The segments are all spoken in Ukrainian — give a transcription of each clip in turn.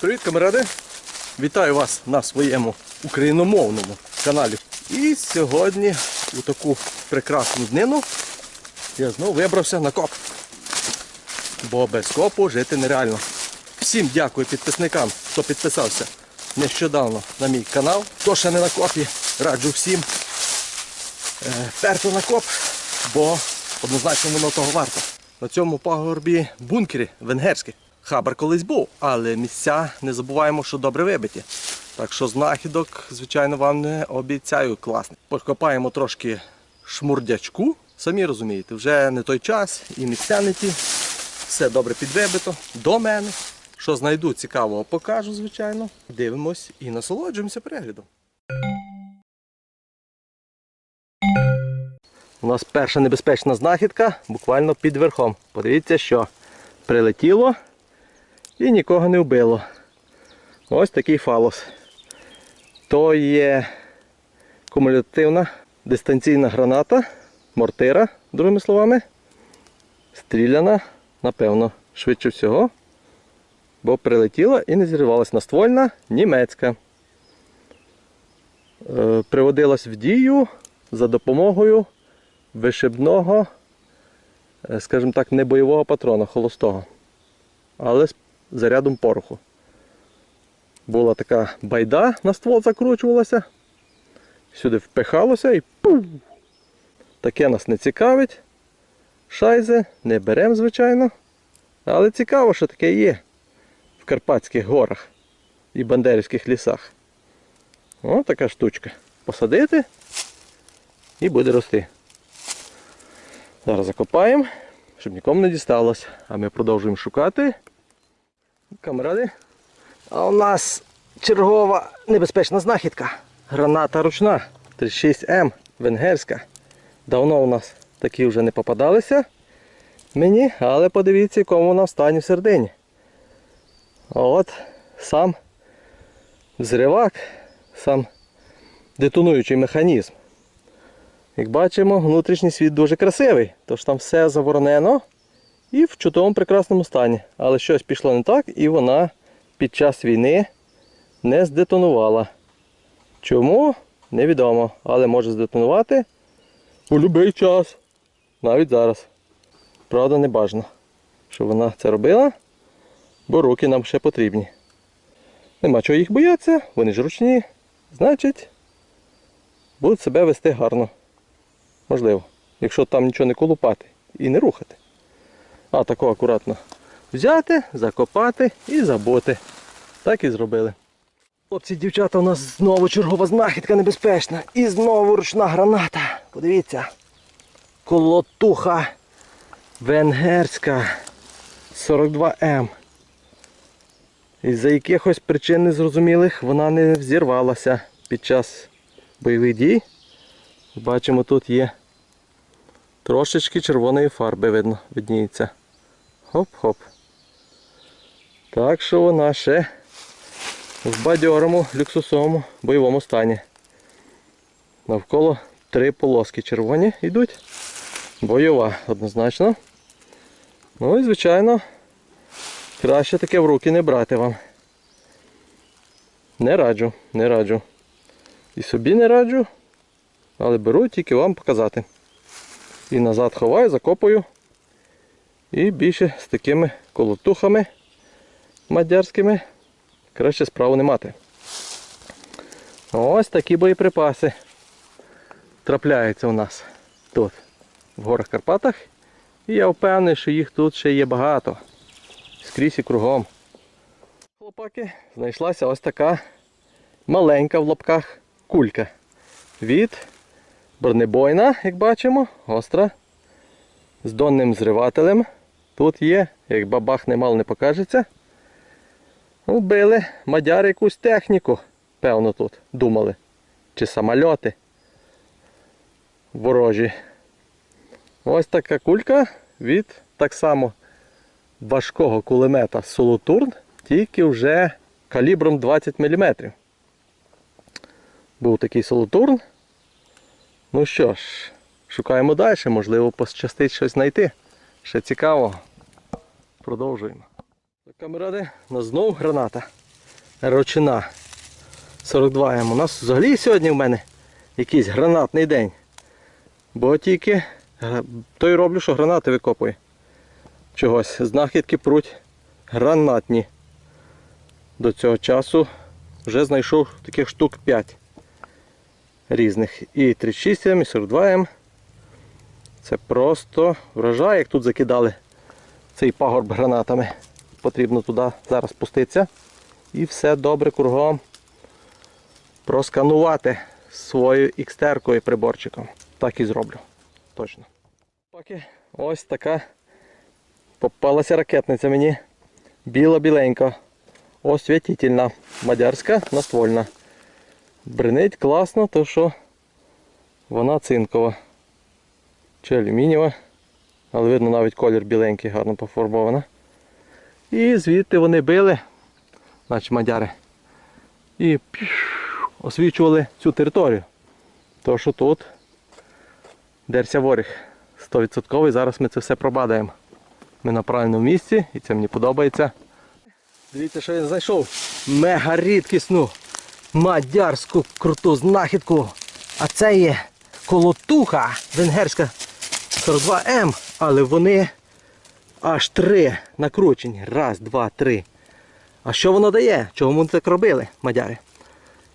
Привіт, камеради! Вітаю вас на своєму україномовному каналі. І сьогодні у таку прекрасну днину я знову вибрався на коп. Бо без копу жити нереально. Всім дякую підписникам, хто підписався нещодавно на мій канал. Хто ще не на копі, раджу всім е, перти на коп, бо однозначно воно того варто. На цьому пагорбі бункері венгерські. Хабар колись був, але місця не забуваємо, що добре вибиті. Так що знахідок, звичайно, вам не обіцяю класний. Покопаємо трошки шмурдячку. Самі розумієте, вже не той час і місця не ті. Все добре підвибито. До мене. Що знайду цікавого, покажу, звичайно. Дивимось і насолоджуємося переглядом. У нас перша небезпечна знахідка буквально під верхом. Подивіться, що прилетіло і нікого не вбило. Ось такий фалос. То є кумулятивна дистанційна граната, мортира, другими словами. Стріляна, напевно, швидше всього. Бо прилетіла і не зірвалась наствольна німецька. Е, Приводилась в дію за допомогою вишибного, е, скажімо так, не бойового патрона холостого, але зарядом пороху. Була така байда на ствол закручувалася, сюди впихалося і пух! Таке нас не цікавить. Шайзи не беремо, звичайно. Але цікаво, що таке є в Карпатських горах і Бандерівських лісах. Ось така штучка. Посадити і буде рости. Зараз закопаємо, щоб нікому не дісталось. А ми продовжуємо шукати. Камеради. А у нас чергова небезпечна знахідка. Граната ручна 36М венгерська. Давно у нас такі вже не попадалися мені, але подивіться, в якому вона в стані в середині. От сам взривак, сам детонуючий механізм. Як бачимо, внутрішній світ дуже красивий, тож там все заворонено і в чудовому прекрасному стані. Але щось пішло не так і вона під час війни не здетонувала. Чому? Невідомо, але може здетонувати у будь-який час. Навіть зараз. Правда, не бажано, щоб вона це робила, бо руки нам ще потрібні. Нема чого їх боятися, вони ж ручні. Значить, будуть себе вести гарно. Можливо, якщо там нічого не колупати і не рухати. А тако акуратно взяти, закопати і забути. Так і зробили. Хлопці, дівчата, у нас знову чергова знахідка небезпечна. І знову ручна граната. Подивіться. Колотуха венгерська 42М. Із-за якихось причин незрозумілих вона не взірвалася під час бойових дій. Бачимо, тут є трошечки червоної фарби видно, видніється. Хоп-хоп. Так що вона ще в бадьорому, люксусовому бойовому стані. Навколо три полоски червоні йдуть. Бойова однозначно. Ну і звичайно, краще таке в руки не брати вам. Не раджу, не раджу. І собі не раджу, але беру тільки вам показати. І назад ховаю, закопую. І більше з такими колотухами мадярськими краще справу не мати. Ось такі боєприпаси трапляються у нас тут, в горах Карпатах. І я впевнений, що їх тут ще є багато. Скрізь і кругом. Хлопаки, знайшлася ось така маленька в лапках кулька. Від бронебойна, як бачимо, гостра. З донним зривателем. Тут є, як бабах немало не покажеться. Вбили мадяри якусь техніку, певно, тут думали. Чи самольоти ворожі. Ось така кулька від так само важкого кулемета Солотурн, тільки вже калібром 20 мм. Був такий Солотурн. Ну що ж, шукаємо далі, можливо, пощастить щось знайти. Ще цікавого. Продовжуємо. Камеради, у нас знову граната. Рочина 42 М. У нас взагалі сьогодні в мене якийсь гранатний день. Бо тільки той роблю, що гранати викопує. Чогось. Знахідки пруть гранатні. До цього часу вже знайшов таких штук 5 різних. І 36М, і 42М. Це просто вражає, як тут закидали цей пагорб гранатами. Потрібно туди зараз спуститися. І все добре кругом просканувати своєю ікстеркою приборчиком. Так і зроблю. Точно. Поки ось така попалася ракетниця мені. Біла-біленька. Освітительна. Мадярська наствольна. Бринить класно, то що вона цинкова. Чи алюмінієва. Але видно навіть колір біленький, гарно пофарбована. І звідти вони били, наче мадяри. І освічували цю територію. То що тут дерся воріг. 100%. Зараз ми це все пробадаємо. Ми на правильному місці і це мені подобається. Дивіться, що я знайшов. Мега рідкісну мадярську круту знахідку. А це є колотуха венгерська 42М, але вони аж три накручені. Раз, два, три. А що воно дає? Чого вони так робили, мадяри?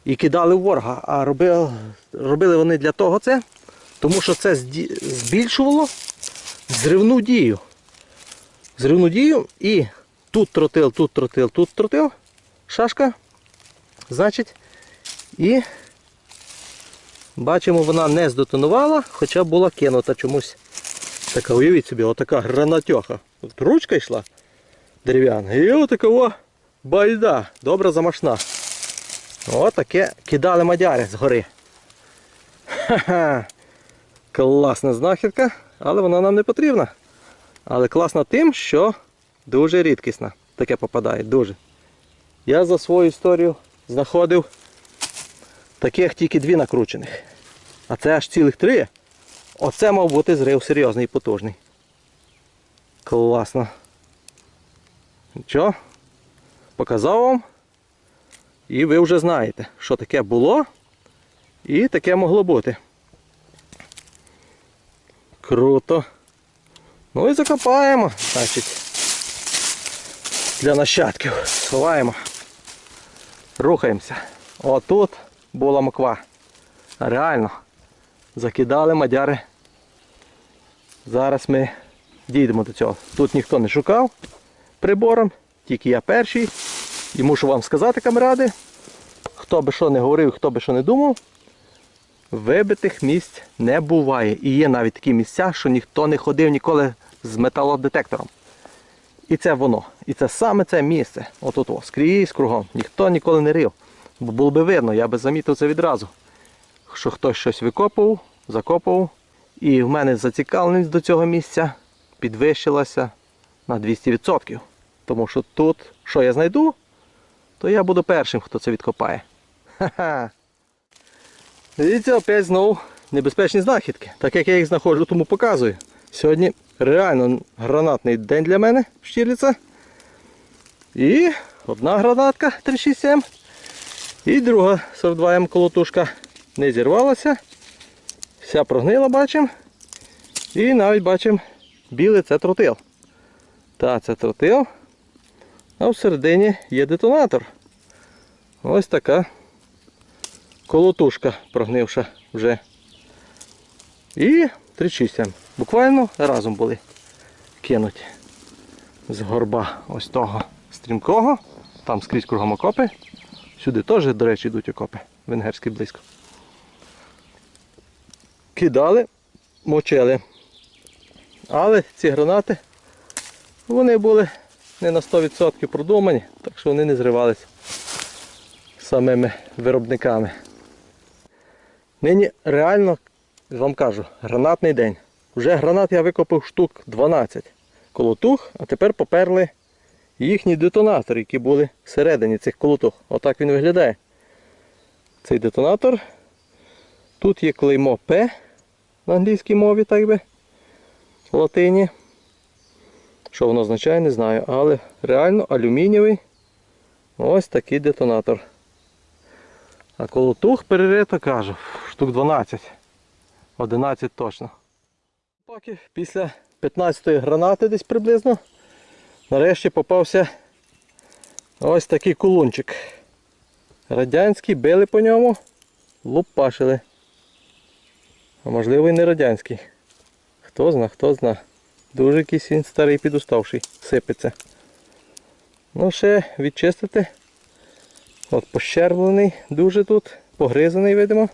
І кидали ворога. А робили, робили вони для того це, тому що це збільшувало зривну дію. Зривну дію і тут тротил, тут тротил, тут тротил. Шашка. Значить. І бачимо, вона не здетонувала, хоча була кинута чомусь. Така, уявіть собі, отака гранатьоха. От ручка йшла дерев'яна. І отакова байда. Добра замашна. Отаке кидали мадяри згори. Ха-ха. Класна знахідка, але вона нам не потрібна. Але класна тим, що дуже рідкісна. Таке попадає, дуже. Я за свою історію знаходив таких тільки дві накручених. А це аж цілих три. Оце мав бути зрив серйозний і потужний. Класно. Що? Показав вам. І ви вже знаєте, що таке було і таке могло бути. Круто. Ну і закопаємо, значить. Для нащадків. Сховаємо. Рухаємося. Отут була моква. Реально. Закидали мадяри. Зараз ми дійдемо до цього. Тут ніхто не шукав прибором, тільки я перший. І мушу вам сказати, камеради, хто би що не говорив, хто би що не думав, вибитих місць не буває. І є навіть такі місця, що ніхто не ходив ніколи з металодетектором. І це воно. І це саме це місце. Отут, о, скрізь кругом. Ніхто ніколи не рив. Бо було би видно, я би замітив це відразу. Що хтось щось викопував, закопував. І в мене зацікавленість до цього місця підвищилася на 200%. Тому що тут, що я знайду, то я буду першим, хто це відкопає. Ха-ха. Дивіться, опять знову небезпечні знахідки. Так як я їх знаходжу, тому показую. Сьогодні реально гранатний день для мене в Штірліца. І одна гранатка 367. І друга 42М колотушка не зірвалася. Вся прогнила бачимо. І навіть бачимо білий це тротил. Та, це тротил. А всередині є детонатор. Ось така колотушка прогнивша вже. І 36 Буквально разом були кинуті з горба ось того стрімкого. Там скрізь кругом окопи. Сюди теж, до речі, йдуть окопи. Венгерський близько. Кидали, мочили. Але ці гранати вони були не на 100% продумані, так що вони не зривалися самими виробниками. Нині реально, вам кажу, гранатний день. Вже гранат я викопав штук 12 колотух, а тепер поперли їхні детонатори, які були всередині цих колотух. Отак він виглядає. Цей детонатор. Тут є клеймо П на англійській мові, так би, латині. Що воно означає, не знаю, але реально алюмінієвий Ось такий детонатор. А колотух перерито, кажу, штук 12. 11 точно. Поки після 15-ї гранати десь приблизно. Нарешті попався ось такий кулунчик. Радянський, били по ньому, лупашили. А можливо і не радянський. Хто зна, хто зна. Дуже якийсь він старий підуставший, сипеться. Ну ще відчистити. От пощерблений дуже тут, погризаний, видимо.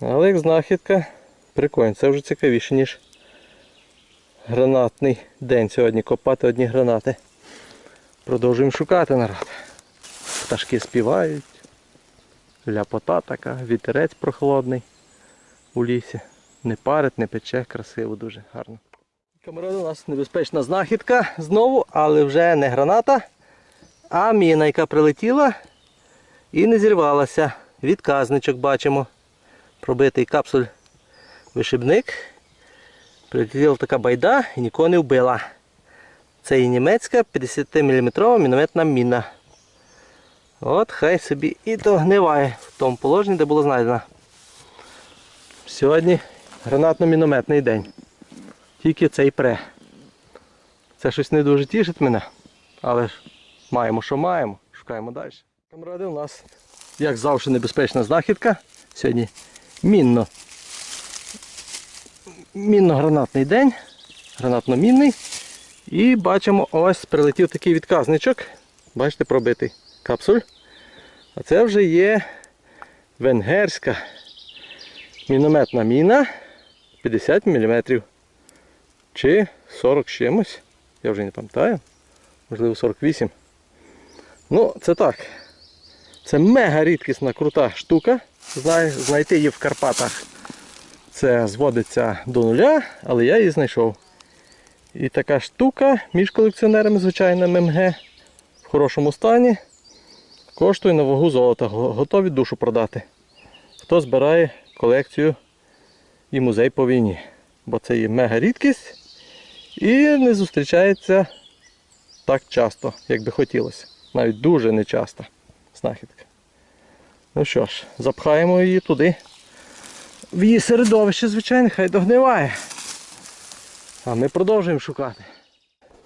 Але як знахідка, прикольно, це вже цікавіше, ніж гранатний день сьогодні. Копати одні гранати. Продовжуємо шукати народ. Пташки співають. Ляпота така, вітерець прохолодний у лісі. Не парить, не пече, красиво, дуже гарно. Камеради, у нас небезпечна знахідка знову, але вже не граната, а міна, яка прилетіла і не зірвалася. Відказничок бачимо. Пробитий капсуль вишибник. Прилетіла така байда і нікого не вбила. Це і німецька 50-мм мінометна міна. От хай собі і догниває в тому положенні, де була знайдена. Сьогодні гранатно-мінометний день. Тільки цей пре. Це щось не дуже тішить мене, але ж маємо, що маємо. Шукаємо далі. Камради, у нас, як завжди, небезпечна знахідка. Сьогодні мінно. Мінно-гранатний день. Гранатно-мінний. І бачимо, ось прилетів такий відказничок. Бачите, пробитий капсуль. А це вже є венгерська мінометна міна 50 мм. Чи 40 чимось. Я вже не пам'ятаю. Можливо 48. Ну, це так. Це мега рідкісна крута штука. Знайти її в Карпатах. Це зводиться до нуля, але я її знайшов. І така штука між колекціонерами, звичайно, ММГ в хорошому стані. Коштує на вагу золота. Готові душу продати. Хто збирає колекцію і музей по війні. Бо це є мега рідкість і не зустрічається так часто, як би хотілося. Навіть дуже нечасто знахідка. Ну що ж, запхаємо її туди. В її середовище, звичайно, хай догниває. А ми продовжуємо шукати.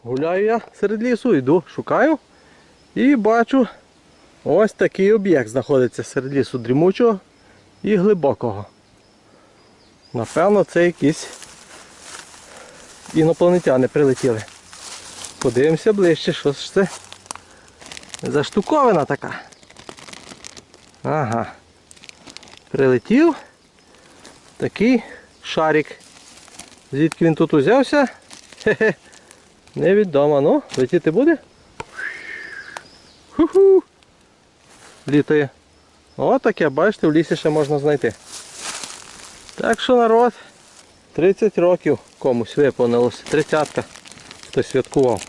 Гуляю я серед лісу, йду, шукаю і бачу ось такий об'єкт знаходиться серед лісу дрімучого і глибокого. Напевно, це якісь інопланетяни прилетіли. Подивимося ближче, що ж це за штуковина така. Ага. Прилетів такий шарик. Звідки він тут узявся? Хе-хе. Невідомо. Ну, летіти буде? Ху-ху. Літає. О, таке, бачите, в лісі ще можна знайти. Так що народ, 30 років комусь виповнилося. Тридцятка. Хтось святкував.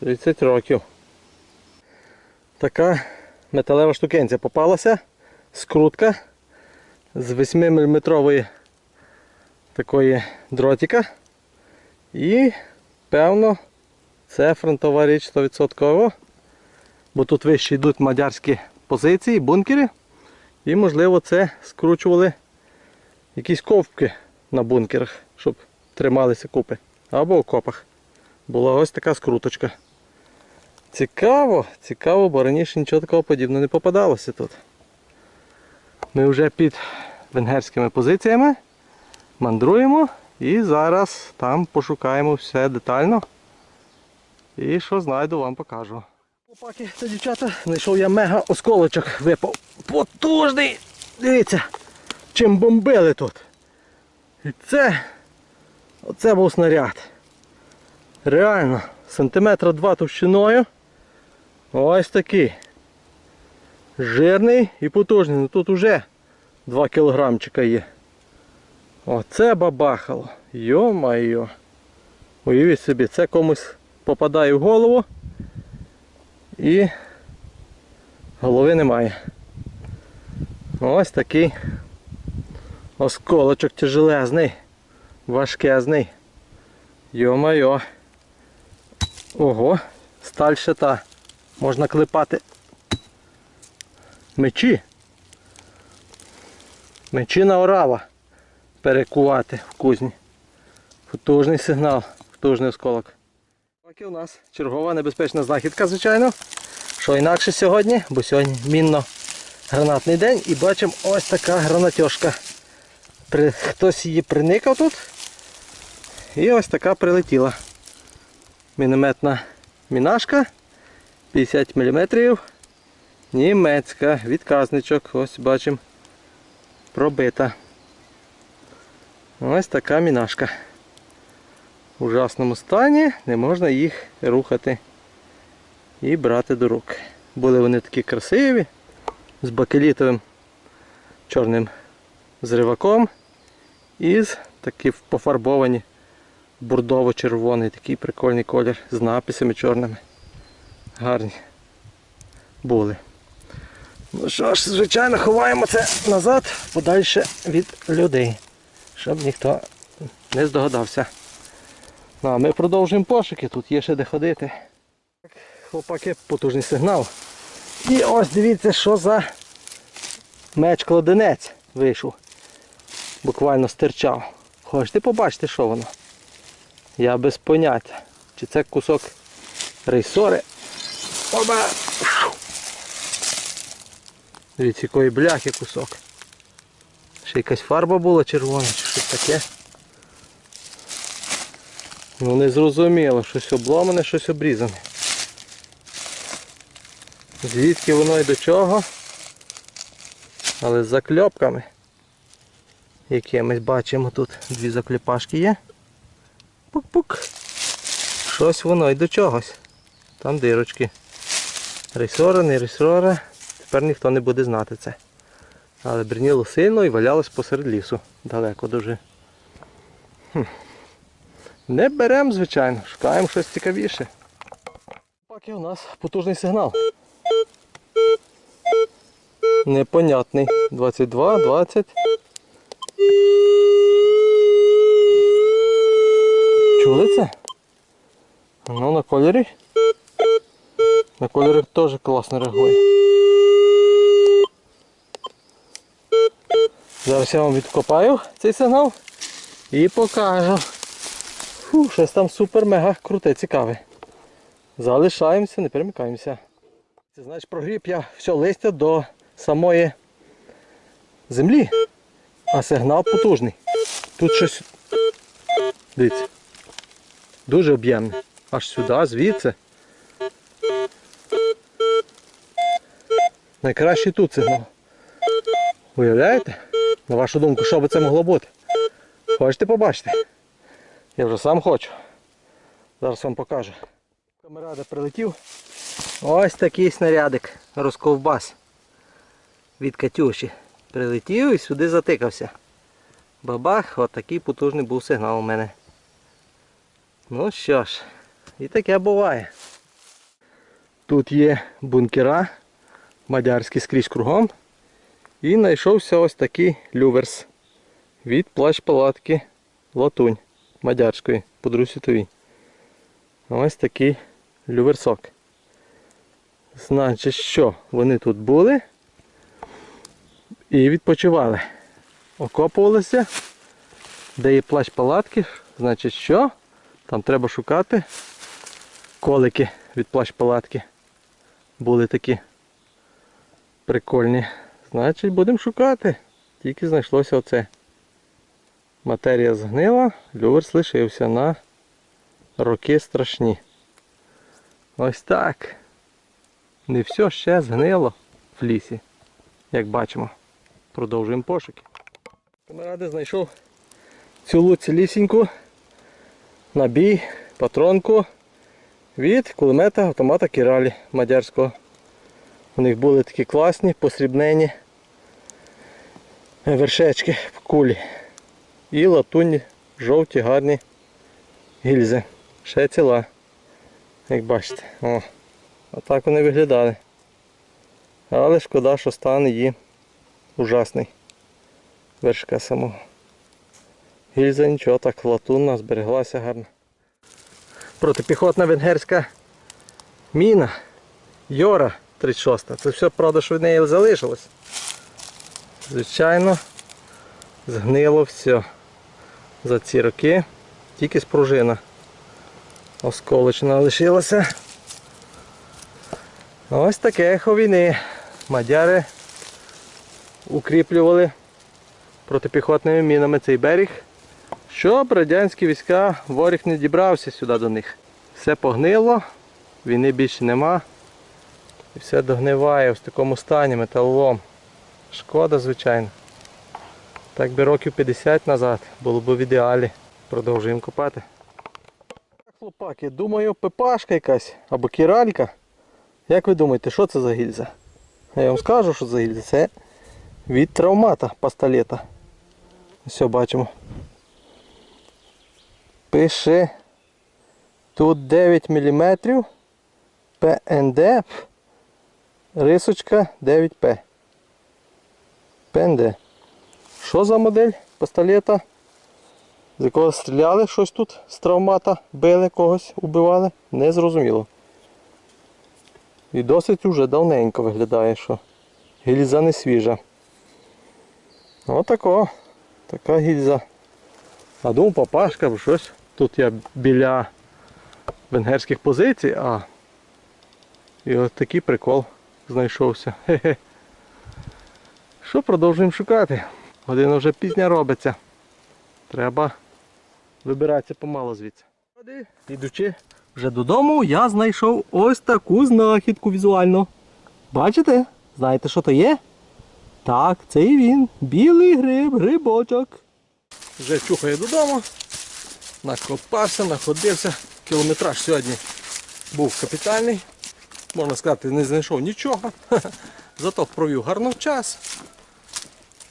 30 років. Така металева штукенця попалася. Скрутка з 8-мм такої дротика. І певно це фронтова річ 100%. Бо тут вище йдуть мадярські позиції, бункери. І можливо це скручували якісь ковпки на бункерах, щоб трималися купи. Або в окопах. Була ось така скруточка. Цікаво, цікаво, бо раніше нічого такого подібного не попадалося тут. Ми вже під венгерськими позиціями мандруємо і зараз там пошукаємо все детально. І що знайду, вам покажу. Опаки та дівчата, знайшов я мега осколочок випав. Потужний! Дивіться, чим бомбили тут. І це, оце був снаряд. Реально, сантиметра два товщиною. Ось такий. Жирний і потужний. Ну тут уже 2 кілограмчика є. Оце бабахало. Йо-майо. Уявіть собі, це комусь попадає в голову і голови немає. Ось такий осколочок тяжелезний, важкезний. Йо-майо. Ого, Сталь ще та. Можна клепати мечі. Мечі на орава перекувати в кузні. Потужний сигнал, потужний осколок. Поки у нас чергова небезпечна знахідка, звичайно. Що інакше сьогодні, бо сьогодні мінно-гранатний день і бачимо ось така гранатьошка. Хтось її приникав тут. І ось така прилетіла. Мінометна мінашка 50 мм. Німецька, відказничок, ось бачимо, пробита. Ось така мінашка. В ужасному стані не можна їх рухати і брати до рук. Були вони такі красиві, з бакелітовим чорним зриваком і з такі пофарбовані бурдово-червоний такий прикольний колір з написами чорними. Гарні були. Ну що ж, звичайно, ховаємо це назад, подальше від людей, щоб ніхто не здогадався. Ну, а ми продовжуємо пошуки, тут є ще де ходити. Хлопаки, потужний сигнал. І ось дивіться, що за меч-кладенець вийшов. Буквально стирчав. Хочете побачити, що воно? Я без поняття. Чи це кусок рейсори? Оба! Дивіться, якої бляхи кусок. Ще якась фарба була червона, чи щось таке. Ну не зрозуміло, щось обломане, щось обрізане. Звідки воно і до чого? Але з закльопками. Якимись бачимо тут дві закліпашки є. Пук-пук. Щось воно і до чогось. Там дирочки. Рейсора, не рейсора. Тепер ніхто не буде знати це. Але бриніло сильно і валялось посеред лісу. Далеко дуже. Хм. Не беремо, звичайно, шукаємо щось цікавіше. Поки у нас потужний сигнал. Непонятний. 22, 20. Чули це? Ну на кольорі. На кольорі теж класно реагує. Зараз я вам відкопаю цей сигнал і покажу. Фу, щось там супер-мега круте, цікаве. Залишаємося, не перемикаємося. Це значить прогріб я все листя до самої землі, а сигнал потужний. Тут щось. Дивіться. Дуже об'ємне. Аж сюди, звідси. Найкращий тут сигнал. Уявляєте? На вашу думку, що би це могло бути? Хочете побачити? Я вже сам хочу. Зараз вам покажу. Камерада прилетів. Ось такий снарядик розковбас від Катюші. Прилетів і сюди затикався. Бабах, от такий потужний був сигнал у мене. Ну що ж, і таке буває. Тут є бункера, мадярські скрізь кругом. І знайшовся ось такий люверс від плащ-палатки Латунь мадярської по Другій світовій. Ось такий люверсок. Значить, що вони тут були і відпочивали. Окопувалися, де є плащ палатки, значить що? Там треба шукати колики від плащ палатки. Були такі прикольні. Значить будемо шукати. Тільки знайшлося оце. Матерія згнила, люверс лишився на роки страшні. Ось так. Не все ще згнило в лісі, як бачимо. Продовжуємо пошуки. Камеради знайшов цілу цілісіньку набій, патронку від кулемета автомата Кіралі Мадярського. У них були такі класні, посрібнені вершечки в кулі. І латунні жовті гарні гільзи. Ще ціла. Як бачите. О, отак вони виглядали. Але шкода, що стан її ужасний. Вершка самого. Гільза нічого, так латунна, збереглася гарно. Протипіхотна венгерська Міна. Йора 36. Це все, правда, що від неї залишилось. Звичайно, згнило все за ці роки. Тільки спружина осколочна лишилася. Ось таке ехо війни. Мадяри укріплювали протипіхотними мінами цей берег, щоб радянські війська ворог не дібрався сюди до них. Все погнило, війни більше нема. І все догниває в такому стані металолом. Шкода, звичайно. Так би років 50 назад було б в ідеалі. Продовжуємо копати. Хлопаки, думаю, пепашка якась або кіралька. Як ви думаєте, що це за гільза? Я вам скажу, що за гільза. Це від травмата пастолета. Все бачимо. Пише тут 9 мм ПНД рисочка 9П. ПНД. Що за модель пістолета? З якого стріляли щось тут з травмата, били когось, убивали? Не зрозуміло. І досить уже давненько виглядає, що гільза не свіжа. Отако. Така гільза. А думав папашка, бо щось. Тут я біля венгерських позицій, а і от такий прикол знайшовся. Що продовжуємо шукати? Година вже пізня робиться. Треба вибиратися помало звідси. Ідучи вже додому, я знайшов ось таку знахідку візуально. Бачите? Знаєте, що то є? Так, це і він. Білий гриб, грибочок. Вже чухає додому. Накопався, находився. Кілометраж сьогодні був капітальний. Можна сказати, не знайшов нічого. Зато провів гарно час.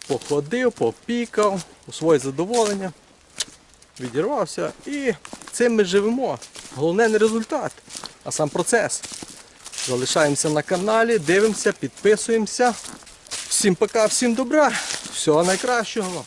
Походив, попікав, у своє задоволення. Відірвався і цим ми живемо. Головне не результат, а сам процес. Залишаємося на каналі, дивимося, підписуємося. Всім пока, всім добра, всього найкращого.